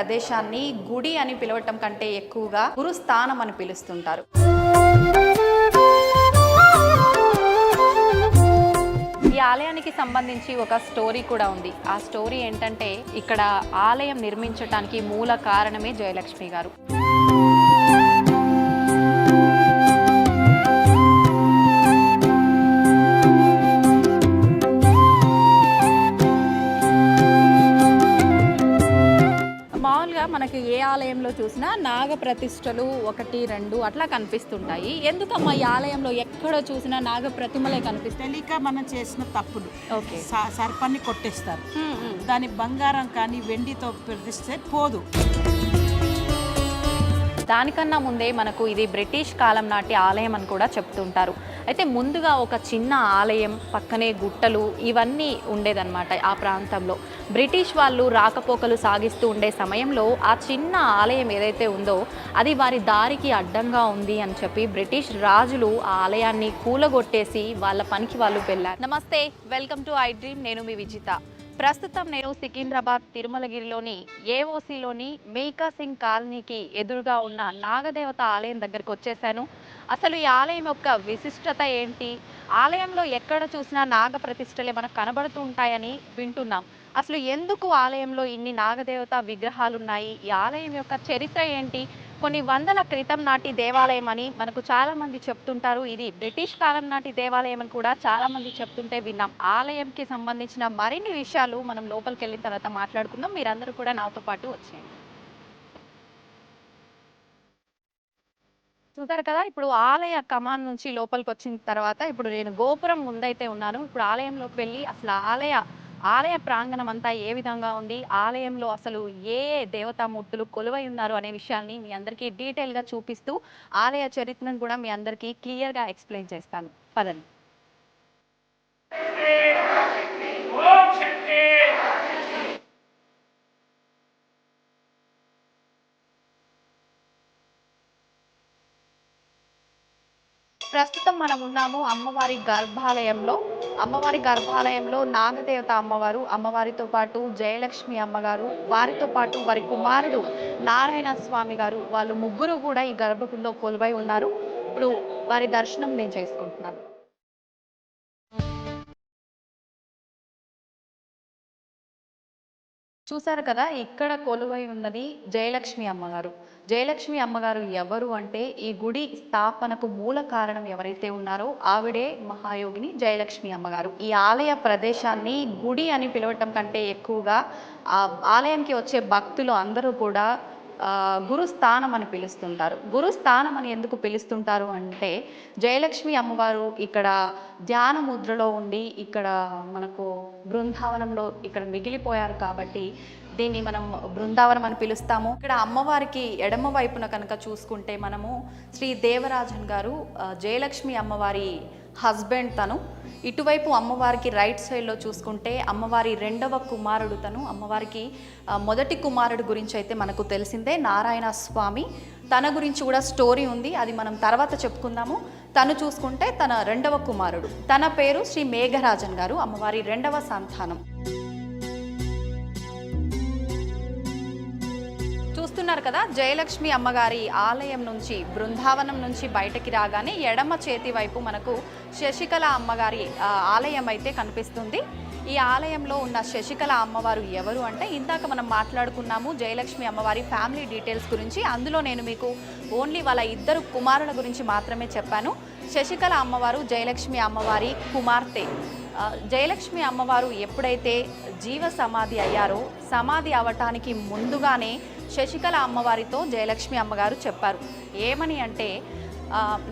ప్రదేశాన్ని గుడి అని పిలవటం కంటే ఎక్కువగా గురుస్థానం అని పిలుస్తుంటారు. ఈ ఆలయానికి సంబంధించి ఒక స్టోరీ కూడా ఉంది. ఆ స్టోరీ ఏంటంటే ఇక్కడ ఆలయం నిర్మించటానికి మూల కారణమే జయలక్ష్మి గారు. మనకి ఏ ఆలయంలో చూసినా నాగ ప్రతిష్టలు ఒకటి రెండు అట్లా కనిపిస్తుంటాయి. ఎందుకమ్మా ఈ ఆలయంలో ఎక్కడ చూసినా నాగ ప్రతిమలే కనిపిస్తాయి? తెలియక మనం చేసిన తప్పులు. ఓకే. సర్పాన్ని కొట్టేస్తారు. దాని బంగారం కానీ వెండితో ప్రతిస్తే పోదు. దానికన్నా ముందే మనకు ఇది బ్రిటిష్ కాలం నాటి ఆలయం అని కూడా చెప్తుంటారు. అయితే ముందుగా ఒక చిన్న ఆలయం పక్కనే గుట్టలు ఇవన్నీ ఉండేదన్నమాట ఆ ప్రాంతంలో. బ్రిటిష్ వాళ్ళు రాకపోకలు సాగిస్తూ ఉండే సమయంలో ఆ చిన్న ఆలయం ఏదైతే ఉందో అది వారి దారికి అడ్డంగా ఉంది అని చెప్పి బ్రిటిష్ రాజులు ఆ ఆలయాన్ని కూలగొట్టేసి వాళ్ళ పనికి వాళ్ళు వెళ్ళారు. నమస్తే వెల్కమ్ టు ఐ డ్రీమ్ నేను మీ విజిత. ప్రస్తుతం నేను సికింద్రాబాద్ తిరుమలగిరిలోని ఏఓసిలోని మేకా సింగ్ కాలనీకి ఎదురుగా ఉన్న నాగదేవత ఆలయం దగ్గరకు వచ్చేసాను. అసలు ఈ ఆలయం యొక్క విశిష్టత ఏంటి? ఆలయంలో ఎక్కడ చూసినా నాగ ప్రతిష్టలే మనకు కనబడుతూ ఉంటాయని వింటున్నాం. అసలు ఎందుకు ఆలయంలో ఇన్ని నాగదేవత విగ్రహాలు ఉన్నాయి ఈ ఆలయం యొక్క చరిత్ర ఏంటి? కొన్ని వందల క్రితం నాటి దేవాలయం అని మనకు చాలామంది చెప్తుంటారు. ఇది బ్రిటిష్ కాలం నాటి దేవాలయం అని కూడా చాలామంది చెప్తుంటే విన్నాం. ఆలయంకి సంబంధించిన మరిన్ని విషయాలు మనం లోపలికి వెళ్ళిన తర్వాత మాట్లాడుకుందాం. మీరందరూ కూడా నాతో పాటు వచ్చేయండి. చూసారు కదా ఇప్పుడు ఆలయ కమాన్ నుంచి లోపలికి వచ్చిన తర్వాత ఇప్పుడు నేను గోపురం ముందైతే ఉన్నాను. ఇప్పుడు ఆలయంలోకి వెళ్ళి అసలు ఆలయ ఆలయ ప్రాంగణం అంతా ఏ విధంగా ఉంది ఆలయంలో అసలు ఏ దేవతామూర్తులు కొలువై ఉన్నారు అనే విషయాన్ని మీ అందరికీ డీటెయిల్గా చూపిస్తూ ఆలయ చరిత్రను కూడా మీ అందరికీ క్లియర్గా ఎక్స్ప్లెయిన్ చేస్తాను. పదండి. ప్రస్తుతం మనం ఉన్నాము అమ్మవారి గర్భాలయంలో. అమ్మవారి గర్భాలయంలో నాగదేవత అమ్మవారు అమ్మవారితో పాటు జయలక్ష్మి అమ్మగారు వారితో పాటు వారి కుమారుడు నారాయణ స్వామి గారు వాళ్ళు ముగ్గురు కూడా ఈ గర్భగుడిలో కొలువై ఉన్నారు. ఇప్పుడు వారి దర్శనం నేను చేసుకుంటున్నాను. చూసారు కదా ఇక్కడ కొలువై ఉన్నది జయలక్ష్మి అమ్మగారు. జయలక్ష్మి అమ్మగారు ఎవరు అంటే ఈ గుడి స్థాపనకు మూల కారణం ఎవరైతే ఉన్నారో ఆవిడే మహాయోగిని జయలక్ష్మి అమ్మగారు. ఈ ఆలయ ప్రదేశాన్ని గుడి అని పిలవటం కంటే ఎక్కువగా ఆ ఆలయానికి వచ్చే భక్తులు అందరూ కూడా గురుస్థానం అని పిలుస్తుంటారు. గురుస్థానం అని ఎందుకు పిలుస్తుంటారు అంటే జయలక్ష్మి అమ్మవారు ఇక్కడ ధ్యాన ముద్రలో ఉండి ఇక్కడ మనకు బృందావనంలో ఇక్కడ మిగిలిపోయారు కాబట్టి దీన్ని మనం బృందావనం అని పిలుస్తాము. ఇక్కడ అమ్మవారికి ఎడమ వైపున కనుక చూసుకుంటే మనము శ్రీ దేవరాజన్ గారు జయలక్ష్మి అమ్మవారి హస్బెండ్ తను. ఇటువైపు అమ్మవారికి రైట్ సైడ్లో చూసుకుంటే అమ్మవారి రెండవ కుమారుడు తను. అమ్మవారికి మొదటి కుమారుడు గురించి అయితే మనకు తెలిసిందే నారాయణ స్వామి. తన గురించి కూడా స్టోరీ ఉంది అది మనం తర్వాత చెప్పుకుందాము. తను చూసుకుంటే తన రెండవ కుమారుడు. తన పేరు శ్రీ మేఘరాజన్ గారు అమ్మవారి రెండవ సంతానం. చూస్తున్నారు కదా జయలక్ష్మి అమ్మగారి ఆలయం నుంచి బృందావనం నుంచి బయటకి రాగానే ఎడమ చేతి వైపు మనకు శశికళ అమ్మగారి ఆలయం అయితే కనిపిస్తుంది. ఈ ఆలయంలో ఉన్న శశికళ అమ్మవారు ఎవరు అంటే ఇందాక మనం మాట్లాడుకున్నాము జయలక్ష్మి అమ్మవారి ఫ్యామిలీ డీటెయిల్స్ గురించి. అందులో నేను మీకు ఓన్లీ వాళ్ళ ఇద్దరు కుమారుల గురించి మాత్రమే చెప్పాను. శశికళ అమ్మవారు జయలక్ష్మి అమ్మవారి కుమార్తె. జయలక్ష్మి అమ్మవారు ఎప్పుడైతే జీవ సమాధి అయ్యారో సమాధి అవటానికి ముందుగానే శశికళ అమ్మవారితో జయలక్ష్మి అమ్మగారు చెప్పారు. ఏమని అంటే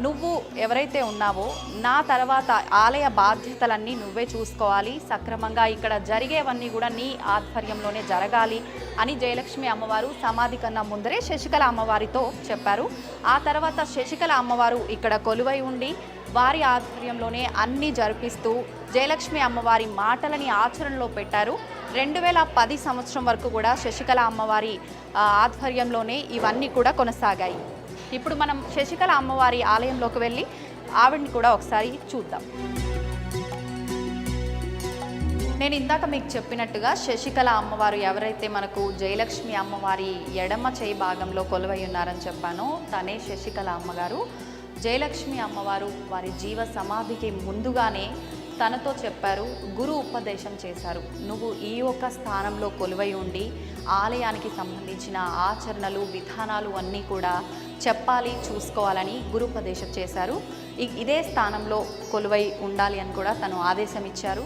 నువ్వు ఎవరైతే ఉన్నావో నా తర్వాత ఆలయ బాధ్యతలన్నీ నువ్వే చూసుకోవాలి సక్రమంగా ఇక్కడ జరిగేవన్నీ కూడా నీ ఆధ్వర్యంలోనే జరగాలి అని జయలక్ష్మి అమ్మవారు సమాధి కన్నా ముందరే శశికళ అమ్మవారితో చెప్పారు. ఆ తర్వాత శశికళ అమ్మవారు ఇక్కడ కొలువై ఉండి వారి ఆధ్వర్యంలోనే అన్నీ జరిపిస్తూ జయలక్ష్మి అమ్మవారి మాటలని ఆచరణలో పెట్టారు. రెండు వేల పది సంవత్సరం వరకు కూడా శశికళ అమ్మవారి ఆధ్వర్యంలోనే ఇవన్నీ కూడా కొనసాగాయి. ఇప్పుడు మనం శశికళ అమ్మవారి ఆలయంలోకి వెళ్ళి ఆవిడ్ని కూడా ఒకసారి చూద్దాం. నేను ఇందాక మీకు చెప్పినట్టుగా శశికళ అమ్మవారు ఎవరైతే మనకు జయలక్ష్మి అమ్మవారి ఎడమ చేయి భాగంలో కొలువై ఉన్నారని చెప్పానో తనే శశికళ అమ్మగారు. జయలక్ష్మి అమ్మవారు వారి జీవ సమాధికి ముందుగానే తనతో చెప్పారు గురు ఉపదేశం చేశారు. నువ్వు ఈ ఒక్క స్థానంలో కొలువై ఉండి ఆలయానికి సంబంధించిన ఆచరణలు విధానాలు అన్నీ కూడా చెప్పాలి చూసుకోవాలని గురుపదేశం చేశారు. ఇదే స్థానంలో కొలువై ఉండాలి అని కూడా తను ఆదేశం ఇచ్చారు.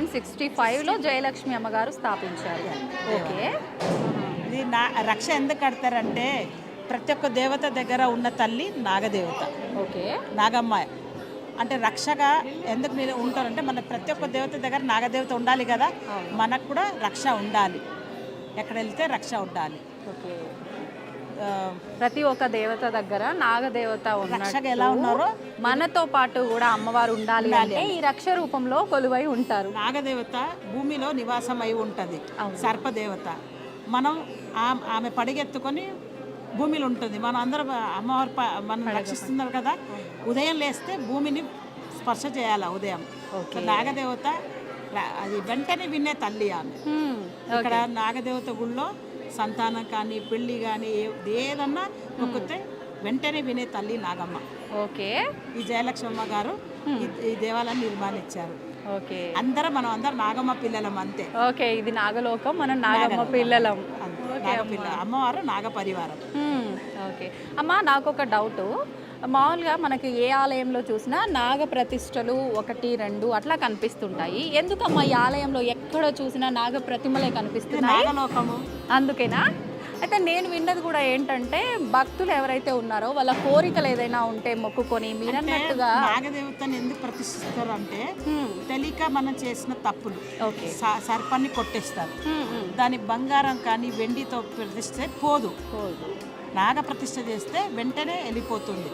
నైన్టీన్ సిక్స్టీ ఫైవ్లో జయలక్ష్మి అమ్మగారు స్థాపించారు. ఓకే. ఇది నా రక్ష ఎందుకు కడతారంటే ప్రతి ఒక్క దేవత దగ్గర ఉన్న తల్లి నాగదేవత. ఓకే. నాగమ్మ. అంటే రక్షగా ఎందుకు మీరు ఉంటారంటే మన ప్రతి ఒక్క దేవత దగ్గర నాగదేవత ఉండాలి కదా. మనకు కూడా రక్ష ఉండాలి. ఎక్కడ వెళ్తే రక్ష ఉండాలి. ఓకే. ప్రతి ఒక్క దేవత దగ్గర నాగదేవత ఎలా ఉన్నారో మనతో పాటు కూడా అమ్మవారు ఉండాలి అంటే ఈ రక్ష రూపంలో కొలువై ఉంటారు. నాగదేవత భూమిలో నివాసం అయి ఉంటుంది సర్పదేవత. మనం ఆమె పడిగెత్తుకొని భూమిలో ఉంటుంది. మనం అందరం అమ్మవారు మనం రక్షిస్తున్నారు కదా. ఉదయం లేస్తే భూమిని స్పర్శ చేయాలి ఉదయం? నాగదేవత అది వెంటనే వినే తల్లి ఆమె. ఇక్కడ నాగదేవత గుళ్ళో సంతానం కానీ పెళ్ళి కానీ ఏదన్నా మొక్కితే వెంటనే వినే తల్లి నాగమ్మ. ఓకే. ఈ జయలక్ష్మమ్మ గారు ఈ- దేవాలయాన్ని నిర్మాణించారు. ఓకే. అందరం మనం అందరం నాగమ్మ పిల్లలం అంతే. ఓకే ఇది నాగలోకం మనం నాగమ్మ పిల్లలం. నాగపిల్ల అమ్మవారు నాగ పరివారం. ఓకే. అమ్మా నాకు ఒక డౌట్. మామూలుగా మనకి ఏ ఆలయంలో చూసినా నాగ ప్రతిష్టలు ఒకటి రెండు అట్లా కనిపిస్తుంటాయి. ఎందుకమ్మా ఈ ఆలయంలో ఎక్కడ చూసినా నాగ ప్రతిమలే కనిపిస్తున్నాయి అందుకేనా? అయితే నేను విన్నది కూడా ఏంటంటే భక్తులు ఎవరైతే ఉన్నారో వాళ్ళ కోరికలు ఏదైనా ఉంటే మొక్కుకొని మీరన్నట్టుగా నాగదేవతని ఎందుకు ప్రతిష్ఠిస్తారు అంటే. తెలియక మనం చేసిన తప్పులు. సర్పాన్ని కొట్టేస్తారు. దాని బంగారం కానీ వెండితో ప్రతిష్ఠిస్తే పోదు. పోదు. నాగ ప్రతిష్ఠ చేస్తే వెంటనే వెళ్ళిపోతుంది.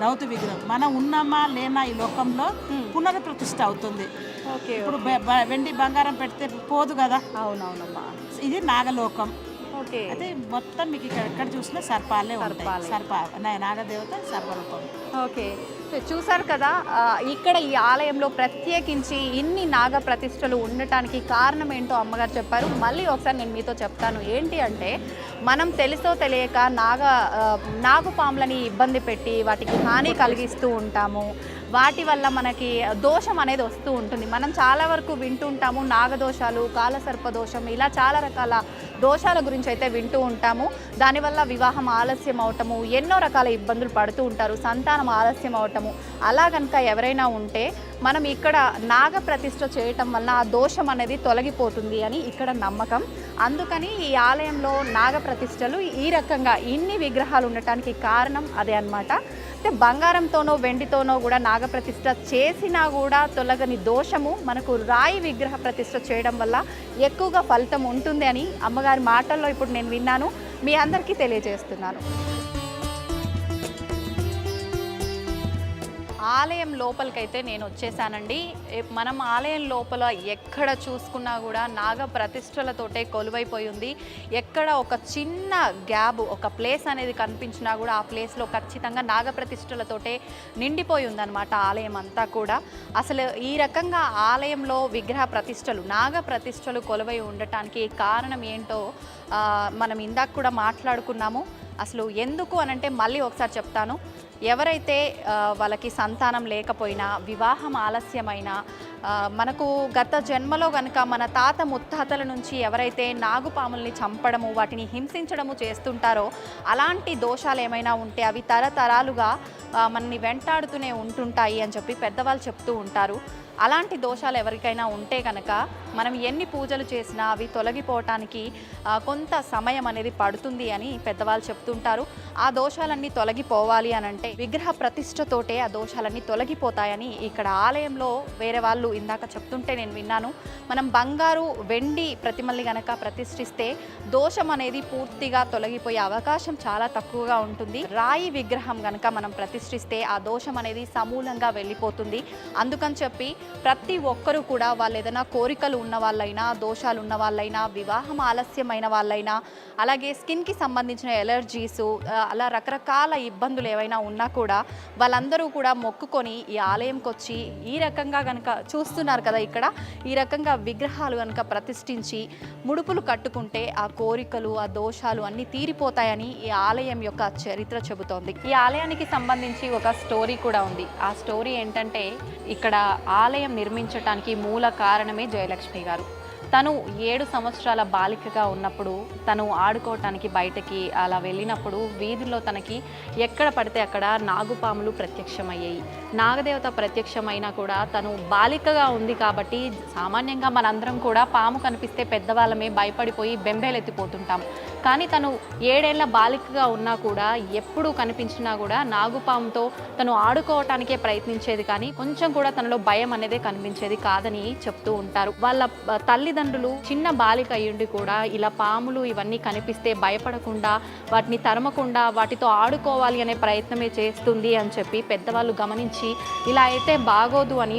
రౌతు విగ్రహం. మనం ఉన్నామా లేనా ఈ లోకంలో పునర్ప్రతిష్ఠ అవుతుంది. ఓకే ఇప్పుడు వెండి బంగారం పెడితే పోదు కదా? అవునవునమ్మా. ఇది నాగలోకం. అయితే మొత్తం మీకు ఇక్కడ ఎక్కడ చూసినా సర్పాలే ఉంటాయి. సర్పాలే. సర్ప నా- నాగదేవత సర్పరూపం. ఓకే. చూశారు కదా ఇక్కడ ఈ ఆలయంలో ప్రత్యేకించి ఇన్ని నాగ ప్రతిష్టలు ఉండటానికి కారణం ఏంటో అమ్మగారు చెప్పారు. మళ్ళీ ఒకసారి నేను మీతో చెప్తాను. ఏంటి అంటే మనం తెలుసో తెలియక నాగ నాగుపాములని ఇబ్బంది పెట్టి వాటికి హాని కలిగిస్తూ ఉంటాము. వాటి వల్ల మనకి దోషం అనేది వస్తూ ఉంటుంది. మనం చాలా వరకు వింటుంటాము నాగదోషాలు కాలసర్ప దోషం ఇలా చాలా రకాల దోషాల గురించి అయితే వింటూ ఉంటాము. దానివల్ల వివాహం ఆలస్యం అవటము ఎన్నో రకాల ఇబ్బందులు పడుతూ ఉంటారు. సంతానం ఆలస్యం అవటము అలా కనుక ఎవరైనా ఉంటే మనం ఇక్కడ నాగ ప్రతిష్ట చేయటం వల్ల ఆ దోషం అనేది తొలగిపోతుంది అని ఇక్కడ నమ్మకం. అందుకని ఈ ఆలయంలో నాగ ప్రతిష్టలు ఈ రకంగా ఇన్ని విగ్రహాలు ఉండటానికి కారణం అదే అన్నమాట. అంటే బంగారంతోనో వెండితోనో కూడా నాగప్రతిష్ఠ చేసినా కూడా తొలగని దోషము మనకు రాయి విగ్రహ ప్రతిష్ఠ చేయడం వల్ల ఎక్కువగా ఫలితం ఉంటుంది అని అమ్మగారి మాటల్లో ఇప్పుడు నేను విన్నాను. మీ అందరికీ తెలియజేస్తున్నాను. ఆలయం లోపలికైతే నేను వచ్చేసానండి. మనం ఆలయం లోపల ఎక్కడ చూసుకున్నా కూడా నాగ ప్రతిష్టలతోటే కొలువైపోయి ఉంది. ఎక్కడ ఒక చిన్న గ్యాబ్ ఒక ప్లేస్ అనేది కనిపించినా కూడా ఆ ప్లేస్లో ఖచ్చితంగా నాగ ప్రతిష్టలతోటే నిండిపోయి ఉందన్నమాట ఆలయం అంతా కూడా. అసలు ఈ రకంగా ఆలయంలో విగ్రహ ప్రతిష్టలు నాగ ప్రతిష్టలు కొలువై ఉండటానికి కారణం ఏంటో మనం ఇందాక కూడా మాట్లాడుకున్నాము. అసలు ఎందుకు అనంటే మళ్ళీ ఒకసారి చెప్తాను. ఎవరైతే వాళ్ళకి సంతానం లేకపోయినా వివాహం ఆలస్యమైనా మనకు గత జన్మలో కనుక మన తాత ముత్తాతల నుంచి ఎవరైతే నాగుపాముల్ని చంపడము వాటిని హింసించడము చేస్తుంటారో అలాంటి దోషాలు ఏమైనా ఉంటే అవి తరతరాలుగా మనని వెంటాడుతూనే ఉంటుంటాయి అని చెప్పి పెద్దవాళ్ళు చెప్తూ ఉంటారు. అలాంటి దోషాలు ఎవరికైనా ఉంటే కనుక మనం ఎన్ని పూజలు చేసినా అవి తొలగిపోవటానికి కొంత సమయం అనేది పడుతుంది అని పెద్దవాళ్ళు చెప్తుంటారు. ఆ దోషాలన్నీ తొలగిపోవాలి అని అంటే విగ్రహ ప్రతిష్టతోటే ఆ దోషాలన్నీ తొలగిపోతాయని ఇక్కడ ఆలయంలో వేరే వాళ్ళు ఇందాక చెప్తుంటే నేను విన్నాను. మనం బంగారు వెండి ప్రతిమల్ని గనక ప్రతిష్ఠిస్తే దోషం అనేది పూర్తిగా తొలగిపోయే అవకాశం చాలా తక్కువగా ఉంటుంది. రాయి విగ్రహం గనక మనం ప్రతిష్ఠిస్తే ఆ దోషం అనేది సమూలంగా వెళ్ళిపోతుంది. అందుకని చెప్పి ప్రతి ఒక్కరూ కూడా వాళ్ళు ఏదైనా కోరికలు ఉన్న వాళ్ళైనా దోషాలు ఉన్న వాళ్ళైనా వివాహం ఆలస్యమైన వాళ్ళైనా అలాగే స్కిన్కి సంబంధించిన ఎలర్జీస్ అలా రకరకాల ఇబ్బందులు ఏవైనా ఉన్నా కూడా వాళ్ళందరూ కూడా మొక్కుకొని ఈ ఆలయంకి వచ్చి ఈ రకంగా కనుక చూస్తున్నారు కదా ఇక్కడ ఈ రకంగా విగ్రహాలు కనుక ప్రతిష్ఠించి ముడుపులు కట్టుకుంటే ఆ కోరికలు ఆ దోషాలు అన్నీ తీరిపోతాయని ఈ ఆలయం యొక్క చరిత్ర చెబుతోంది. ఈ ఆలయానికి సంబంధించి ఒక స్టోరీ కూడా ఉంది. ఆ స్టోరీ ఏంటంటే ఇక్కడ ఆలయం నిర్మించటానికి మూల కారణమే జయలక్ష్మి గారు. తను ఏడు సంవత్సరాల బాలికగా ఉన్నప్పుడు తను ఆడుకోవటానికి బయటకి అలా వెళ్ళినప్పుడు వీధిలో తనకి ఎక్కడ పడితే అక్కడ నాగుపాములు ప్రత్యక్షమయ్యాయి. నాగదేవత ప్రత్యక్షమైనా కూడా తను బాలికగా ఉంది కాబట్టి సామాన్యంగా మనందరం కూడా పాము కనిపిస్తే పెద్దవాళ్ళమే భయపడిపోయి బెంబేలెత్తిపోతుంటాం. కానీ తను ఏడేళ్ళ బాలికగా ఉన్నా కూడా ఎప్పుడు కనిపించినా కూడా నాగుపాముతో తను ఆడుకోవటానికే ప్రయత్నించేది కానీ కొంచెం కూడా తనలో భయం అనేది కనిపించేది కాదని చెప్తూ ఉంటారు. వాళ్ళ తల్లిదండ్రులు చిన్న బాలిక అయ్యుండి కూడా ఇలా పాములు ఇవన్నీ కనిపిస్తే భయపడకుండా వాటిని తరమకుండా వాటితో ఆడుకోవాలి అనే ప్రయత్నమే చేస్తుంది అని చెప్పి పెద్దవాళ్ళు గమనించి ఇలా అయితే బాగోదు అని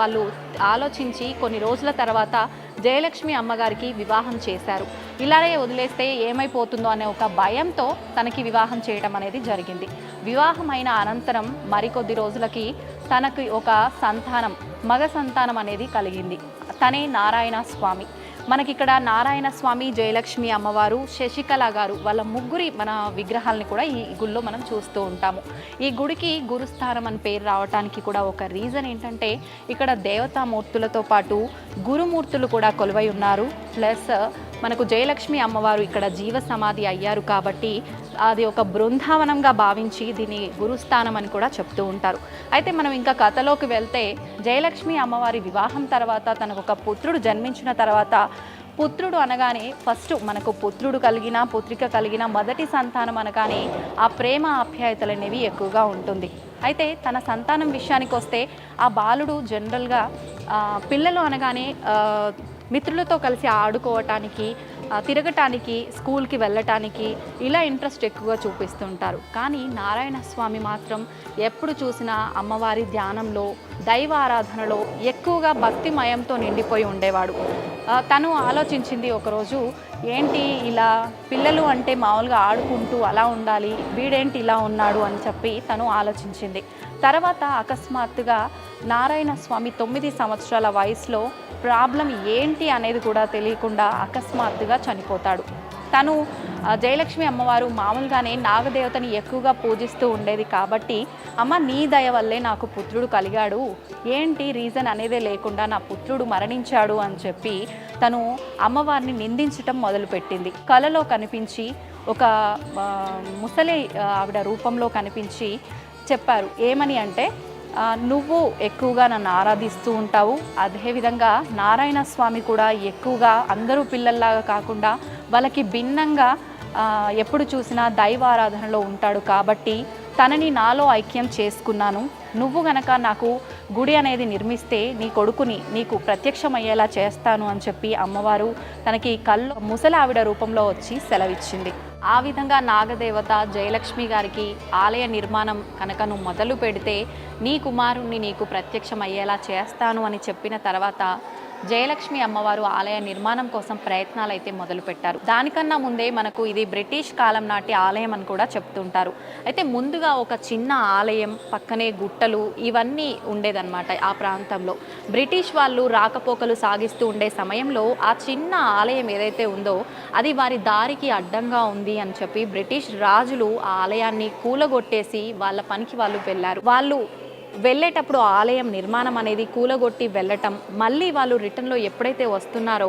వాళ్ళు ఆలోచించి కొన్ని రోజుల తర్వాత జయలక్ష్మి అమ్మగారికి వివాహం చేశారు. ఇలాగే వదిలేస్తే ఏమైపోతుందో అనే ఒక భయంతో తనకి వివాహం చేయడం అనేది జరిగింది. వివాహం అయిన అనంతరం మరికొద్ది రోజులకి తనకి ఒక సంతానం మగ సంతానం అనేది కలిగింది. తనే నారాయణ స్వామి. మనకి ఇక్కడ నారాయణ స్వామి జయలక్ష్మి అమ్మవారు శశికళ గారు వాళ్ళ ముగ్గురి మన విగ్రహాలని కూడా ఈ గుళ్ళో మనం చూస్తూ ఉంటాము. ఈ గుడికి గురుస్థానం అని పేరు రావడానికి కూడా ఒక రీజన్ ఏంటంటే ఇక్కడ దేవతామూర్తులతో పాటు గురుమూర్తులు కూడా కొలువై ఉన్నారు. ప్లస్ మనకు జయలక్ష్మి అమ్మవారు ఇక్కడ జీవ సమాధి అయ్యారు కాబట్టి అది ఒక బృందావనంగా భావించి దీన్ని గురుస్థానం అని కూడా చెప్తూ ఉంటారు. అయితే మనం ఇంకా కథలోకి వెళ్తే జయలక్ష్మి అమ్మవారి వివాహం తర్వాత తనకు ఒక పుత్రుడు జన్మించిన తర్వాత పుత్రుడు అనగానే ఫస్ట్ మనకు పుత్రుడు కలిగిన పుత్రిక కలిగిన మొదటి సంతానం అనగానే ఆ ప్రేమ ఆప్యాయతలు అనేవి ఎక్కువగా ఉంటుంది. అయితే తన సంతానం విషయానికి వస్తే ఆ బాలుడు జనరల్గా పిల్లలు అనగానే మిత్రులతో కలిసి ఆడుకోవటానికి తిరగటానికి స్కూల్కి వెళ్ళటానికి ఇలా ఇంట్రెస్ట్ ఎక్కువగా చూపిస్తుంటారు. కానీ నారాయణ స్వామి మాత్రం ఎప్పుడు చూసినా అమ్మవారి ధ్యానంలో దైవ ఆరాధనలో ఎక్కువగా భక్తిమయంతో నిండిపోయి ఉండేవాడు. తను ఆలోచించింది ఒకరోజు ఏంటి ఇలా పిల్లలు అంటే మామూలుగా ఆడుకుంటూ అలా ఉండాలి వీడేంటి ఇలా ఉన్నాడు అని చెప్పి తను ఆలోచించింది. తర్వాత అకస్మాత్తుగా నారాయణ స్వామి తొమ్మిది సంవత్సరాల వయసులో ప్రాబ్లం ఏంటి అనేది కూడా తెలియకుండా అకస్మాత్తుగా చనిపోతాడు. తను జయలక్ష్మి అమ్మవారు మామూలుగానే నాగదేవతని ఎక్కువగా పూజిస్తూ ఉండేది కాబట్టి అమ్మ నీ దయ వల్లే నాకు పుత్రుడు కలిగాడు. ఏంటి రీజన్ అనేదే లేకుండా నా పుత్రుడు మరణించాడు అని చెప్పి తను అమ్మవారిని నిందించటం మొదలుపెట్టింది. కలలో కనిపించి ఒక ముసలి ఆవిడ రూపంలో కనిపించి చెప్పారు. ఏమని అంటే నువ్వు ఎక్కువగా నన్ను ఆరాధిస్తూ ఉంటావు. అదేవిధంగా నారాయణ స్వామి కూడా ఎక్కువగా అందరూ పిల్లల్లాగా కాకుండా వాళ్ళకి భిన్నంగా ఎప్పుడు చూసినా దైవ ఆరాధనలో ఉంటాడు కాబట్టి తనని నాలో ఐక్యం చేసుకున్నాను. నువ్వు గనక నాకు గుడి అనేది నిర్మిస్తే నీ కొడుకుని నీకు ప్రత్యక్షమయ్యేలా చేస్తాను అని చెప్పి అమ్మవారు తనకి కళ్ళు ముసలావిడ రూపంలో వచ్చి సెలవిచ్చింది. ఆ విధంగా నాగదేవత జయలక్ష్మి గారికి ఆలయ నిర్మాణం కనుకను మొదలు పెడితే నీ కుమారుణ్ణి నీకు ప్రత్యక్షమయ్యేలా చేస్తాను అని చెప్పిన తర్వాత జయలక్ష్మి అమ్మవారు ఆలయ నిర్మాణం కోసం ప్రయత్నాలు అయితే మొదలుపెట్టారు. దానికన్నా ముందే మనకు ఇది బ్రిటిష్ కాలం నాటి ఆలయం అని కూడా చెప్తుంటారు. అయితే ముందుగా ఒక చిన్న ఆలయం పక్కనే గుట్టలు ఇవన్నీ ఉండేదన్నమాట ఆ ప్రాంతంలో. బ్రిటిష్ వాళ్ళు రాకపోకలు సాగిస్తూ ఉండే సమయంలో ఆ చిన్న ఆలయం ఏదైతే ఉందో అది వారి దారికి అడ్డంగా ఉంది అని చెప్పి బ్రిటిష్ రాజులు ఆ ఆలయాన్ని కూలగొట్టేసి వాళ్ళ పనికి వాళ్ళు వెళ్ళారు. వాళ్ళు వెళ్ళేటప్పుడు ఆలయం నిర్మాణం అనేది కూలగొట్టి వెళ్ళటం మళ్ళీ వాళ్ళు రిటర్న్లో ఎప్పుడైతే వస్తున్నారో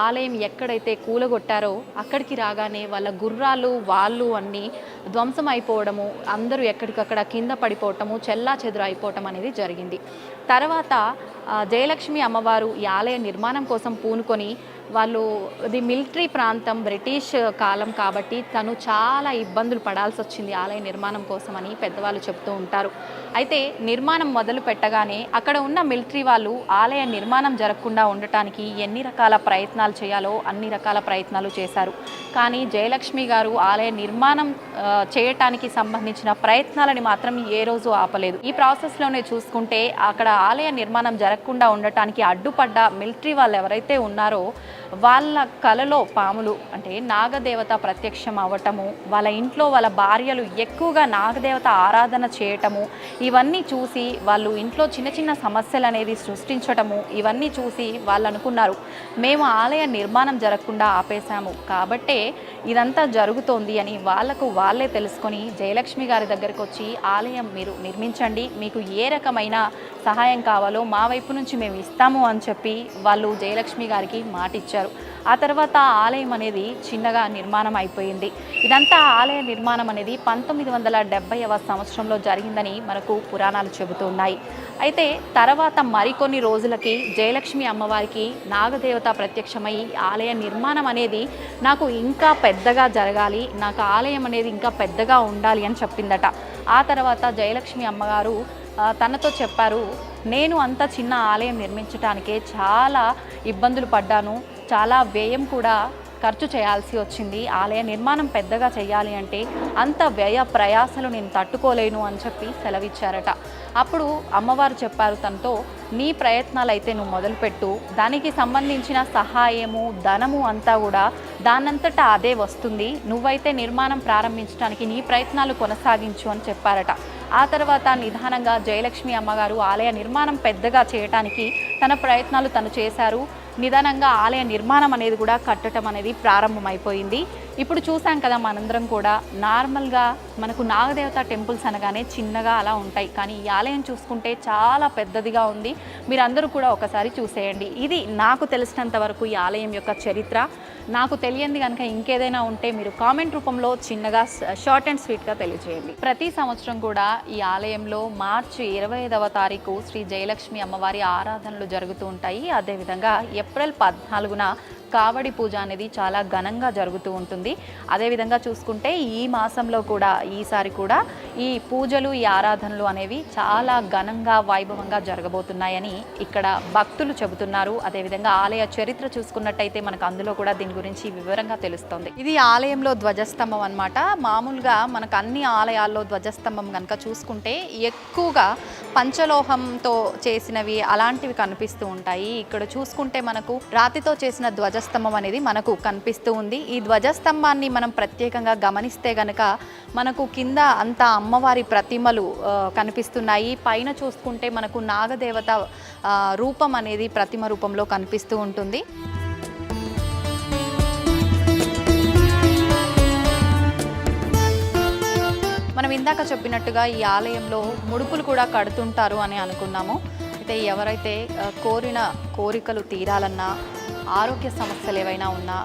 ఆలయం ఎక్కడైతే కూలగొట్టారో అక్కడికి రాగానే వాళ్ళ గుర్రాలు వాళ్ళు అన్నీ ధ్వంసం అయిపోవడము అందరూ ఎక్కడికక్కడ కింద పడిపోవటము చెల్లా చెదురు అయిపోవటం అనేది జరిగింది. తర్వాత జయలక్ష్మి అమ్మవారు ఈ ఆలయ నిర్మాణం కోసం పూనుకొని వాళ్ళు ఇది మిలిటరీ ప్రాంతం బ్రిటిష్ కాలం కాబట్టి తను చాలా ఇబ్బందులు పడాల్సి వచ్చింది ఆలయ నిర్మాణం కోసమని పెద్దవాళ్ళు చెప్తూ ఉంటారు. అయితే నిర్మాణం మొదలు పెట్టగానే అక్కడ ఉన్న మిలిటరీ వాళ్ళు ఆలయ నిర్మాణం జరగకుండా ఉండటానికి ఎన్ని రకాల ప్రయత్నాలు చేయాలో అన్ని రకాల ప్రయత్నాలు చేశారు. కానీ జయలక్ష్మి గారు ఆలయ నిర్మాణం చేయటానికి సంబంధించిన ప్రయత్నాలని మాత్రం ఏ రోజు ఆపలేదు. ఈ ప్రాసెస్లోనే చూసుకుంటే అక్కడ ఆలయ నిర్మాణం జరగకుండా ఉండటానికి అడ్డుపడ్డ మిలిటరీ వాళ్ళు ఎవరైతే ఉన్నారో వాళ్ళ కలలో పాములు అంటే నాగదేవత ప్రత్యక్షం అవ్వటము వాళ్ళ ఇంట్లో వాళ్ళ భార్యలు ఎక్కువగా నాగదేవత ఆరాధన చేయటము ఇవన్నీ చూసి వాళ్ళు ఇంట్లో చిన్న చిన్న సమస్యలు అనేది సృష్టించటము ఇవన్నీ చూసి వాళ్ళు అనుకున్నారు. మేము ఆలయ నిర్మాణం జరగకుండా ఆపేశాము. కాబట్టే ఇదంతా జరుగుతోంది అని వాళ్ళకు వాళ్ళే తెలుసుకొని జయలక్ష్మి గారి దగ్గరకు వచ్చి ఆలయం మీరు నిర్మించండి మీకు ఏ రకమైన సహాయం కావాలో మా వైపు నుంచి మేము ఇస్తాము అని చెప్పి వాళ్ళు జయలక్ష్మి గారికి మాట ఇచ్చారు ఆ తర్వాత ఆలయం అనేది చిన్నగా నిర్మాణం అయిపోయింది. ఇదంతా ఆలయ నిర్మాణం అనేది పంతొమ్మిది వందల డెబ్బైవ సంవత్సరంలో జరిగిందని మనకు పురాణాలు చెబుతున్నాయి అయితే తర్వాత మరికొన్ని రోజులకి జయలక్ష్మి అమ్మవారికి నాగదేవత ప్రత్యక్షమై ఆలయ నిర్మాణం అనేది నాకు ఇంకా పెద్దగా జరగాలి నాకు ఆలయం అనేది ఇంకా పెద్దగా ఉండాలి అని చెప్పిందట. ఆ తర్వాత జయలక్ష్మి అమ్మగారు తనతో చెప్పారు నేను అంత చిన్న ఆలయం నిర్మించడానికే చాలా ఇబ్బందులు పడ్డాను. చాలా వ్యయం కూడా ఖర్చు చేయాల్సి వచ్చింది. ఆలయ నిర్మాణం పెద్దగా చేయాలి అంటే అంత వ్యయ ప్రయాసలు నేను తట్టుకోలేను అని చెప్పి సెలవిచ్చారట. అప్పుడు అమ్మవారు చెప్పారు తనతో నీ ప్రయత్నాలు అయితే నువ్వు మొదలుపెట్టు. దానికి సంబంధించిన సహాయము ధనము అంతా కూడా దాన్నంతట అదే వస్తుంది. నువ్వైతే నిర్మాణం ప్రారంభించడానికి నీ ప్రయత్నాలు కొనసాగించు అని చెప్పారట. ఆ తర్వాత నిదానంగా జయలక్ష్మి అమ్మగారు ఆలయ నిర్మాణం పెద్దగా చేయటానికి తన ప్రయత్నాలు తను చేశారు. నిదానంగా ఆలయ నిర్మాణం అనేది కూడా కట్టడం అనేది ప్రారంభమైపోయింది. ఇప్పుడు చూసాం కదా మనందరం కూడా నార్మల్గా మనకు నాగదేవత టెంపుల్స్ అనగానే చిన్నగా అలా ఉంటాయి. కానీ ఈ ఆలయం చూసుకుంటే చాలా పెద్దదిగా ఉంది. మీరందరూ కూడా ఒకసారి చూసేయండి. ఇది నాకు తెలిసినంత వరకు ఈ ఆలయం యొక్క చరిత్ర. నాకు తెలియంది కనుక ఇంకేదైనా ఉంటే మీరు కామెంట్ రూపంలో చిన్నగా షార్ట్ అండ్ స్వీట్గా తెలియజేయండి ప్రతి సంవత్సరం కూడా ఈ ఆలయంలో మార్చి ఇరవై ఐదవ తారీఖు శ్రీ జయలక్ష్మి అమ్మవారి ఆరాధనలు జరుగుతూ ఉంటాయి. అదేవిధంగా ఏప్రిల్ పద్నాలుగున కావడి పూజ అనేది చాలా ఘనంగా జరుగుతూ ఉంటుంది. అదేవిధంగా చూసుకుంటే ఈ మాసంలో కూడా ఈసారి కూడా ఈ పూజలు ఈ ఆరాధనలు అనేవి చాలా ఘనంగా వైభవంగా జరగబోతున్నాయని ఇక్కడ భక్తులు చెబుతున్నారు. అదేవిధంగా ఆలయ చరిత్ర చూసుకున్నట్టయితే మనకు అందులో కూడా దీని గురించి వివరంగా తెలుస్తుంది. ఇది ఆలయంలో ధ్వజస్తంభం అన్నమాట. మామూలుగా మనకు అన్ని ఆలయాల్లో ధ్వజస్తంభం కనుక చూసుకుంటే ఎక్కువగా పంచలోహంతో చేసినవి అలాంటివి కనిపిస్తూ ఉంటాయి. ఇక్కడ చూసుకుంటే మనకు రాతితో చేసిన ధ్వజ ధ్వజస్తంభం అనేది మనకు కనిపిస్తూ ఉంది. ఈ ధ్వజస్తంభాన్ని మనం ప్రత్యేకంగా గమనిస్తే గనక మనకు కింద అంతా అమ్మవారి ప్రతిమలు కనిపిస్తున్నాయి. పైన చూసుకుంటే మనకు నాగదేవత రూపం అనేది ప్రతిమ రూపంలో కనిపిస్తూ ఉంటుంది. మనం ఇందాక చెప్పినట్టుగా ఈ ఆలయంలో ముడుపులు కూడా కడుతుంటారు అని అనుకున్నాము. అయితే ఎవరైతే కోరిన కోరికలు తీరాలన్నా ఆరోగ్య సమస్యలు ఏవైనా ఉన్నా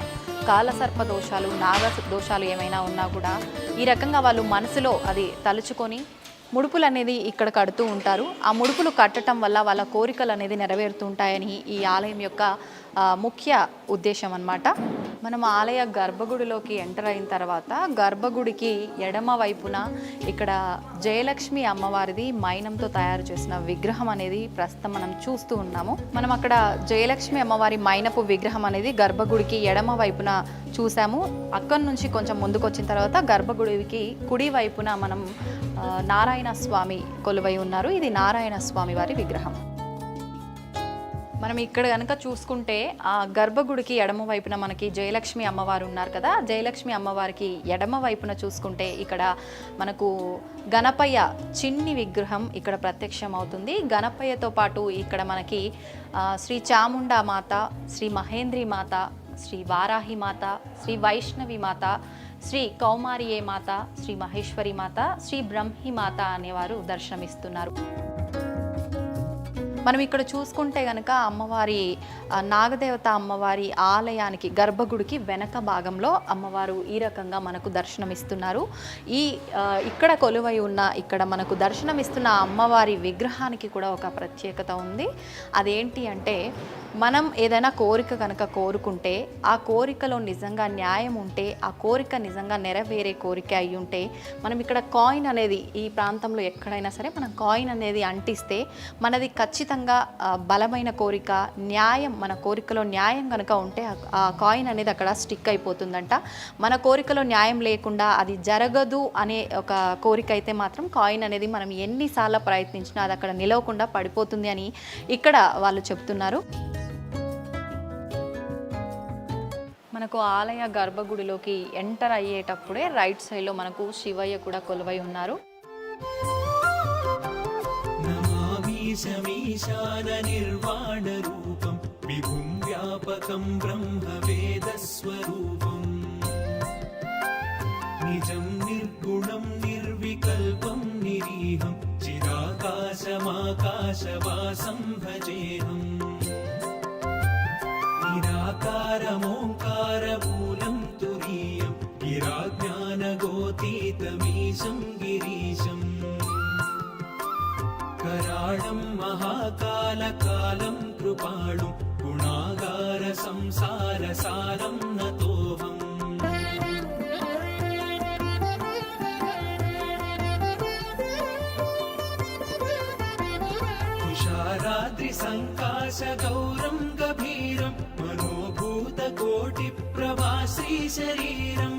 కాలసర్ప దోషాలు నాగ దోషాలు ఏమైనా ఉన్నా కూడా ఈ రకంగా వాళ్ళు మనసులో అది తలుచుకొని ముడుపులు అనేది ఇక్కడ కడుతూ ఉంటారు. ఆ ముడుపులు కట్టడం వల్ల వాళ్ళ కోరికలు అనేది నెరవేరుతుంటాయని ఈ ఆలయం యొక్క ముఖ్య ఉద్దేశం అన్నమాట. మనం ఆలయ గర్భగుడిలోకి ఎంటర్ అయిన తర్వాత గర్భగుడికి ఎడమ వైపున ఇక్కడ జయలక్ష్మి అమ్మవారిది మైనంతో తయారు చేసిన విగ్రహం అనేది ప్రస్తుతం మనం చూస్తూ ఉన్నాము. మనం అక్కడ జయలక్ష్మి అమ్మవారి మైనపు విగ్రహం అనేది గర్భగుడికి ఎడమ వైపున చూసాము. అక్కడి నుంచి కొంచెం ముందుకు వచ్చిన తర్వాత గర్భగుడికి కుడి వైపున మనం నారాయణ స్వామి కొలువై ఉన్నారు. ఇది నారాయణ స్వామి వారి విగ్రహం. మనం ఇక్కడ కనుక చూసుకుంటే ఆ గర్భగుడికి ఎడమ వైపున మనకి జయలక్ష్మి అమ్మవారు ఉన్నారు కదా. జయలక్ష్మి అమ్మవారికి ఎడమ వైపున చూసుకుంటే ఇక్కడ మనకు గణపయ్య చిన్ని విగ్రహం ఇక్కడ ప్రత్యక్షం అవుతుంది గణపయ్యతో పాటు ఇక్కడ మనకి శ్రీ చాముండా మాత శ్రీ మహేంద్రి మాత శ్రీ వారాహి మాత శ్రీ వైష్ణవి మాత శ్రీ కౌమారియే మాత శ్రీ మహేశ్వరి మాత శ్రీ బ్రహ్మి మాత అనేవారు దర్శనమిస్తున్నారు. మనం ఇక్కడ చూసుకుంటే గనక అమ్మవారి నాగదేవత అమ్మవారి ఆలయానికి గర్భగుడికి వెనక భాగంలో అమ్మవారు ఈ రకంగా మనకు దర్శనమిస్తున్నారు. ఈ ఇక్కడ కొలువై ఉన్న ఇక్కడ మనకు దర్శనమిస్తున్న అమ్మవారి విగ్రహానికి కూడా ఒక ప్రత్యేకత ఉంది. అదేంటి అంటే మనం ఏదైనా కోరిక కనుక కోరుకుంటే ఆ కోరికలో నిజంగా న్యాయం ఉంటే ఆ కోరిక నిజంగా నెరవేరే కోరిక అయి ఉంటే మనం ఇక్కడ కాయిన్ అనేది ఈ ప్రాంతంలో ఎక్కడైనా సరే మనం కాయిన్ అనేది అంటిస్తే మనది ఖచ్చితంగా ఖచ్చితంగా బలమైన కోరిక న్యాయం మన కోరికలో న్యాయం కనుక ఉంటే ఆ- ఆ కాయిన్ అనేది అక్కడ స్టిక్ అయిపోతుందంట. మన కోరికలో న్యాయం లేకుండా అది జరగదు అనే ఒక కోరిక అయితే మాత్రం కాయిన్ అనేది మనం ఎన్నిసార్లు ప్రయత్నించినా అది అక్కడ నిలవకుండా పడిపోతుంది అని ఇక్కడ వాళ్ళు చెప్తున్నారు. మనకు ఆలయ గర్భగుడిలోకి ఎంటర్ అయ్యేటప్పుడే రైట్ సైడ్లో మనకు శివయ్య కూడా కొలువై ఉన్నారు. नमामीशमीशाननिर्वाणरूपं विभुं व्यापकं ब्रह्मवेदस्वरूपम् निजं निर्गुणं निर्विकल्पं निरीहं चिराकाशमाकाशवासं भजेऽहम् निराकारमोङ्कारमूलं तुरीयं गिराज्ञानगोतीतमीशं कालकालं कृपाणु गुणागार संसारसारं नतोऽहम्। उषाराद्रिसङ्काशगौरम् गभीरं मनोभूतकोटिप्रवासी शरीरम्।